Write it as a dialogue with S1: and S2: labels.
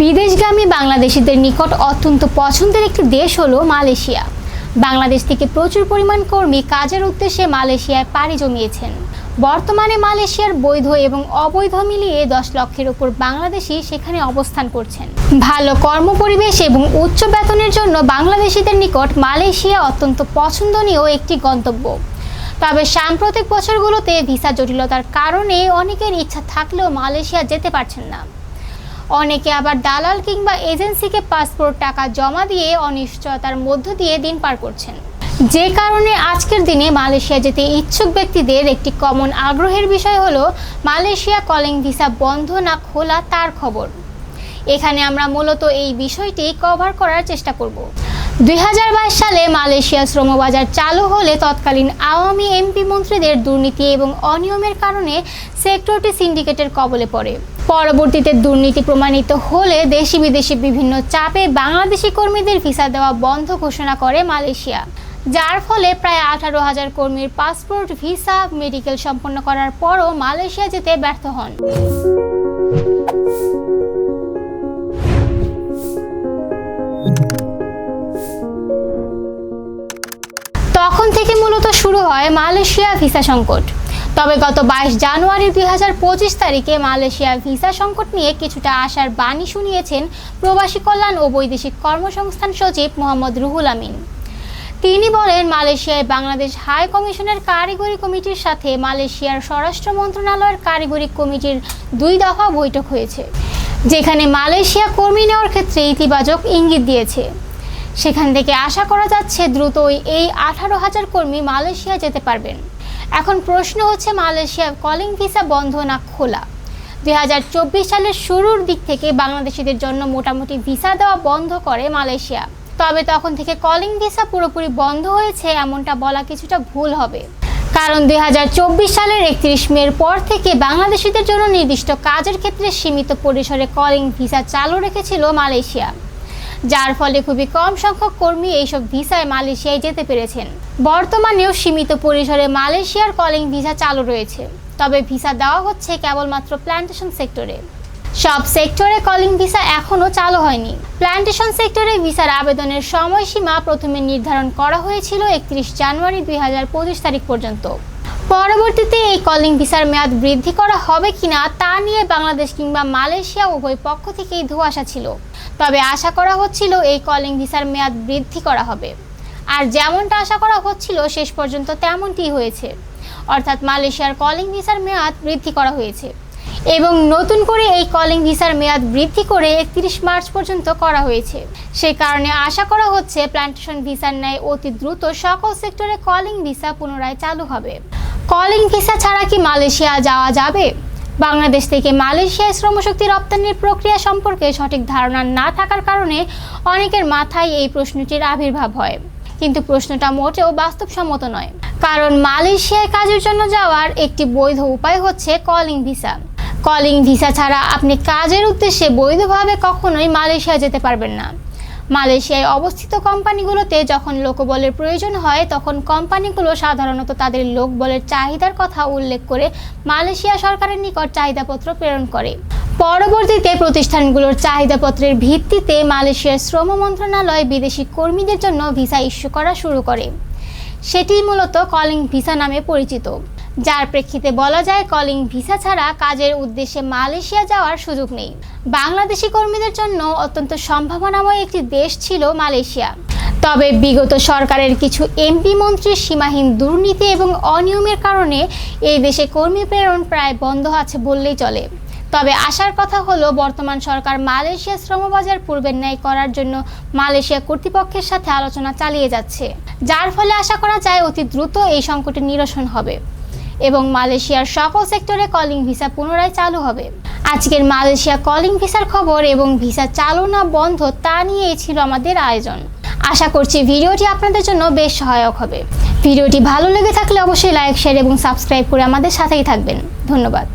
S1: বিদেশগামী বাংলাদেশিদের নিকট অত্যন্ত পছন্দের একটি দেশ হলো মালয়েশিয়া। বাংলাদেশ থেকে প্রচুর পরিমাণ কর্মী কাজের উদ্দেশ্যে মালয়েশিয়ায় পাড়ি জমিয়েছেন। বর্তমানে মালয়েশিয়ার বৈধ এবং অবৈধ মিলিয়ে দশ লক্ষের উপর বাংলাদেশি সেখানে অবস্থান করছেন। ভালো কর্মপরিবেশ এবং উচ্চ বেতনের জন্য বাংলাদেশিদের নিকট মালয়েশিয়া অত্যন্ত পছন্দনীয় একটি গন্তব্য। তবে সাম্প্রতিক বছরগুলোতে ভিসা জটিলতার কারণে অনেকের ইচ্ছা থাকলেও মালয়েশিয়া যেতে পারছেন না। অনেকে আবার দালাল কিংবা এজেন্সিকে পাসপোর্ট টাকা জমা দিয়ে অনিশ্চয়তার মধ্য দিয়ে দিন পার করছেন। যে কারণে আজকের দিনে মালয়েশিয়া যেতে ইচ্ছুক ব্যক্তিদের একটি কমন আগ্রহের বিষয় হলো মালয়েশিয়া কলিং ভিসা বন্ধ না খোলা তার খবর। এখানে আমরা মূলত এই বিষয়টি কভার করার চেষ্টা করব। দুই হাজার বাইশ সালে মালয়েশিয়া শ্রমবাজার চালু হলে তৎকালীন আওয়ামী এমপি মন্ত্রীদের দুর্নীতি এবং অনিয়মের কারণে সেক্টরটি সিন্ডিকেটের কবলে পড়ে। পরবর্তীতে দুর্নীতি প্রমাণিত হলে দেশি বিদেশি বিভিন্ন চাপে বাংলাদেশি কর্মীদের ভিসা দেওয়া বন্ধ ঘোষণা করে মালয়েশিয়া। যার ফলে প্রায় আঠারো হাজার কর্মীর পাসপোর্ট, ভিসা, মেডিকেল সম্পন্ন করার পরও মালয়েশিয়া যেতে ব্যর্থ হন। তখন থেকে মূলত শুরু হয় মালয়েশিয়া ভিসা সংকট। তবে গত বাইশ জানুয়ারি দুই হাজার পঁচিশ তারিখে মালয়েশিয়া ভিসা সংকট নিয়ে কিছুটা আশার বাণী শুনিয়েছেন প্রবাসী কল্যাণ ও বৈদেশিক কর্মসংস্থান সচিব মোহাম্মদ রুহুল আমিন। তিনি বলেন, মালয়েশিয়ায় বাংলাদেশ হাই কমিশনের কারিগরি কমিটির সাথে মালয়েশিয়ার স্বরাষ্ট্র মন্ত্রণালয়ের কারিগরি কমিটির দুই দফা বৈঠক হয়েছে, যেখানে মালয়েশিয়া কর্মী নেওয়ার ক্ষেত্রে ইতিবাচক ইঙ্গিত দিয়েছে। সেখান থেকে আশা করা যাচ্ছে, দ্রুতই এই আঠারো হাজার কর্মী মালয়েশিয়া যেতে পারবেন। এখন প্রশ্ন হচ্ছে মালয়েশিয়ার কলিং ভিসা বন্ধ না খোলা? দুই হাজার চব্বিশ সালের শুরুর দিক থেকে বাংলাদেশিদের জন্য মোটামুটি ভিসা দেওয়া বন্ধ করে মালয়েশিয়া। তবে তখন থেকে কলিং ভিসা পুরোপুরি বন্ধ হয়েছে, এমনটা বলা কিছুটা ভুল হবে। কারণ দুই হাজার চব্বিশ সালের একত্রিশ মের পর থেকে বাংলাদেশিদের জন্য নির্দিষ্ট কাজের ক্ষেত্রে সীমিত পরিসরে কলিং ভিসা চালু রেখেছিল মালয়েশিয়া। যার ফলে খুবই কম সংখ্যক কর্মী এইসব ভিসায় মালয়েশিয়ায় যেতে পেরেছেন। বর্তমানেও সীমিত পরিসরে মালয়েশিয়ার কলিং ভিসা চালু রয়েছে। তবে ভিসা দেওয়া হচ্ছে কেবলমাত্র প্ল্যান্টেশন সেক্টরে। সব সেক্টরে কলিং ভিসা এখনও চালু হয়নি। প্ল্যান্টেশন সেক্টরে ভিসার আবেদনের সময়সীমা প্রথমে নির্ধারণ করা হয়েছিল একত্রিশ জানুয়ারি দুই হাজার পঁচিশ তারিখ পর্যন্ত। পরবর্তীতে এই কলিং ভিসার মেয়াদ বৃদ্ধি করা হবে কিনা তা নিয়ে বাংলাদেশ কিংবা মালয়েশিয়া উভয় পক্ষ থেকেই ধোঁয়াশা ছিল। তবে আশা করা হচ্ছিল এই কলিং ভিসার মেয়াদ বৃদ্ধি করা হবে। আর যেমনটা আশা করা হচ্ছিল, শেষ পর্যন্ত তেমনটি হয়েছে। অর্থাৎ মালয়েশিয়ার কলিং ভিসার মেয়াদ বৃদ্ধি করা হয়েছে। এবং নতুন করে এই কলিং ভিসার মেয়াদ বৃদ্ধি করে একত্রিশ মার্চ পর্যন্ত করা হয়েছে। সে কারণে আশা করা হচ্ছে প্ল্যান্টেশন ভিসার ন্যায় অতি দ্রুত সকল সেক্টরে কলিং ভিসা পুনরায় চালু হবে। কলিং ভিসা ছাড়া কি মালয়েশিয়া যাওয়া যাবে? বাংলাদেশ থেকে মালয়েশিয়ায় শ্রমশক্তি রপ্তানির প্রক্রিয়া সম্পর্কে সঠিক ধারণা না থাকার কারণে অনেকের মাথায় এই প্রশ্নটির আবির্ভাব হয়। কিন্তু প্রশ্নটা মোটেও বাস্তবসম্মত নয়। কারণ মালয়েশিয়ায় কাজের জন্য যাওয়ার একটি বৈধ উপায় হচ্ছে কলিং ভিসা। কলিং ভিসা ছাড়া আপনি কাজের উদ্দেশ্যে বৈধভাবে কখনোই মালয়েশিয়া যেতে পারবেন না। মালয়েশিয়ায় অবস্থিত কোম্পানিগুলোতে যখন লোকবলের প্রয়োজন হয়, তখন কোম্পানিগুলো সাধারণত তাদের লোকবলের চাহিদার কথা উল্লেখ করে মালয়েশিয়া সরকারের নিকট চাহিদাপত্র প্রেরণ করে। পরবর্তীতে প্রতিষ্ঠানগুলোর চাহিদাপত্রের ভিত্তিতে মালয়েশিয়ার শ্রম মন্ত্রণালয় বিদেশি কর্মীদের জন্য ভিসা ইস্যু করা শুরু করে। সেটি মূলত কলিং ভিসা নামে পরিচিত। যার প্রেক্ষিতে বলা যায় কলিং ভিসা ছাড়া কাজের উদ্দেশ্যে মালয়েশিয়া যাওয়ার সুযোগ নেই। বাংলাদেশি কর্মীদের জন্য অত্যন্ত সম্ভাবনাময় একটি দেশ ছিল মালয়েশিয়া। তবে বিগত সরকারের কিছু এমপি মন্ত্রীর সীমাহীন দুর্নীতি এবং অনিয়মের কারণে এই দেশে কর্মী প্রেরণ প্রায় বন্ধ আছে বললেই চলে। তবে আসার কথা হলো, বর্তমান সরকার মালয়েশিয়া শ্রমবাজার পূর্বের ন্যায় করার জন্য মালয়েশিয়া কর্তৃপক্ষের সাথে আলোচনা চালিয়ে যাচ্ছে, যার ফলে আশা করা যায় অতি দ্রুত এই সংকটের নিরসন হবে এবং মালয়েশিয়ার সকল সেক্টরে কলিং ভিসা পুনরায় চালু হবে। আজকের মালয়েশিয়া কলিং ভিসার খবর এবং ভিসা চালু না বন্ধ তা নিয়েই ছিল আমাদের আয়োজন। আশা করছি ভিডিওটি আপনাদের জন্য বেশ সহায়ক হবে। ভিডিওটি ভালো লেগে থাকলে অবশ্যই লাইক, শেয়ার এবং সাবস্ক্রাইব করে আমাদের সাথেই থাকবেন। ধন্যবাদ।